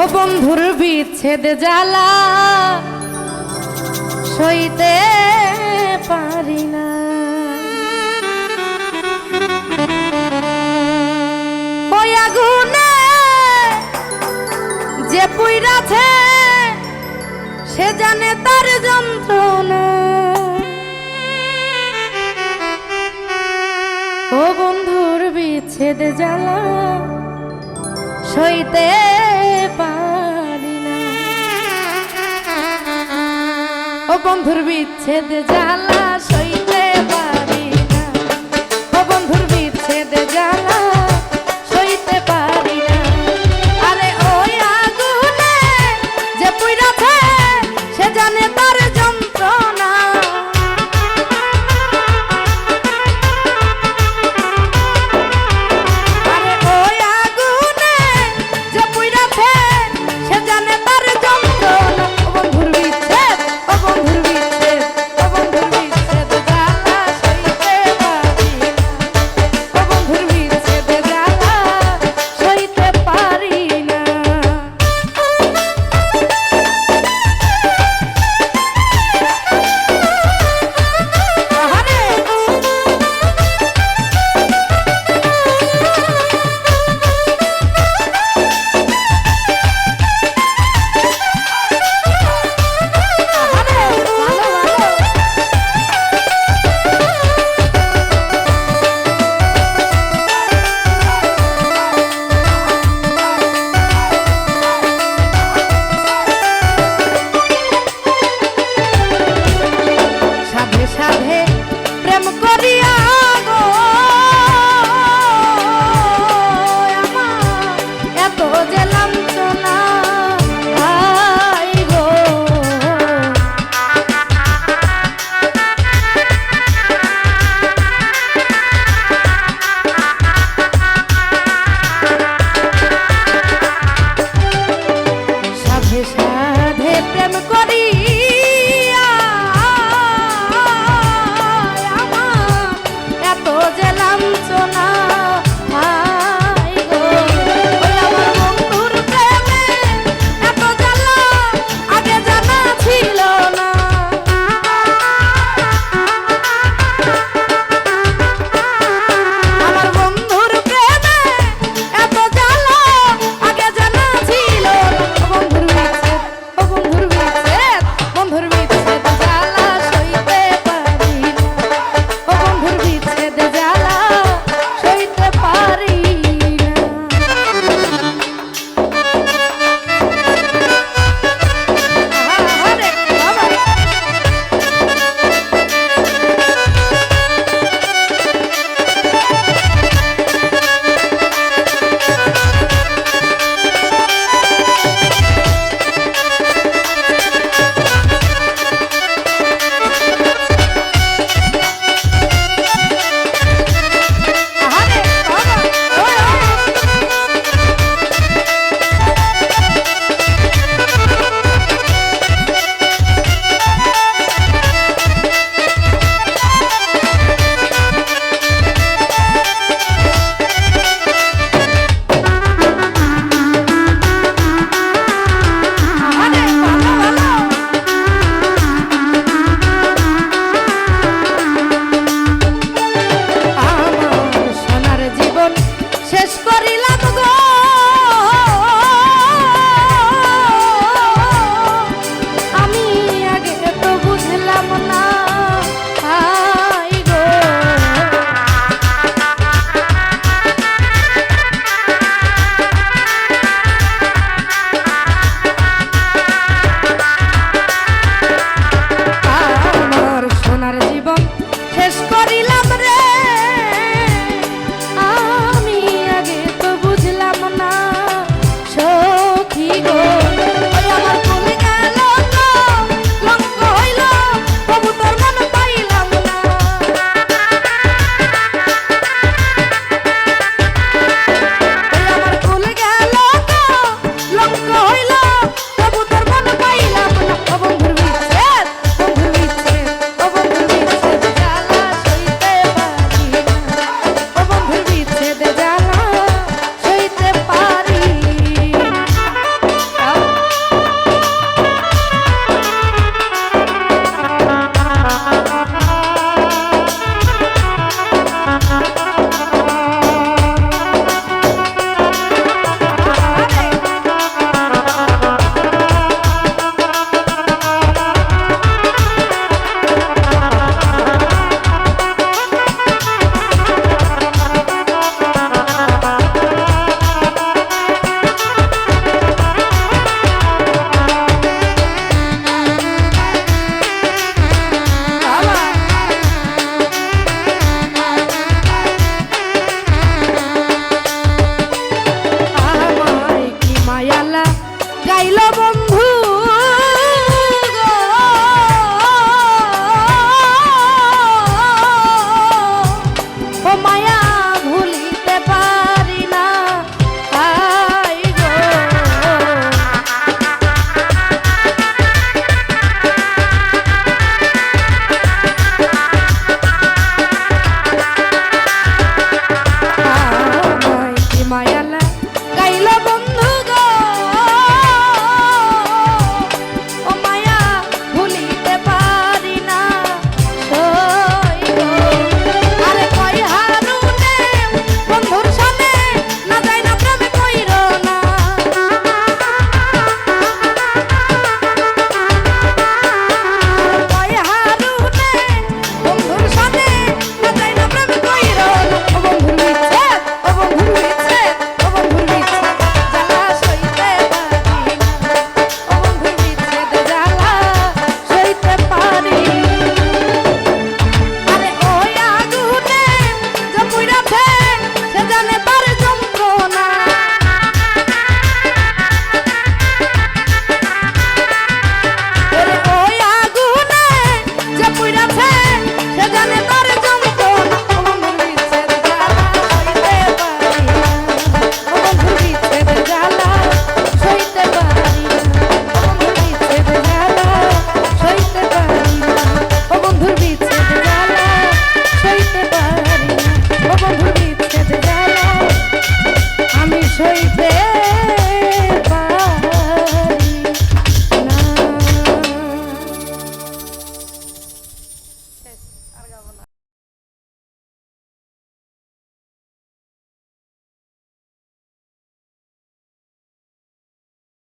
ও বন্ধুর বিচ্ছেদ জ্বালা সইতে পারি না। ওই যে পুইরাছে, সে জানে তার যন্ত্রণা। ও বন্ধুর বিচ্ছেদ জ্বালা সইতে বন্ধুর বিচ্ছেদ জ্বালা সই mesmo corriam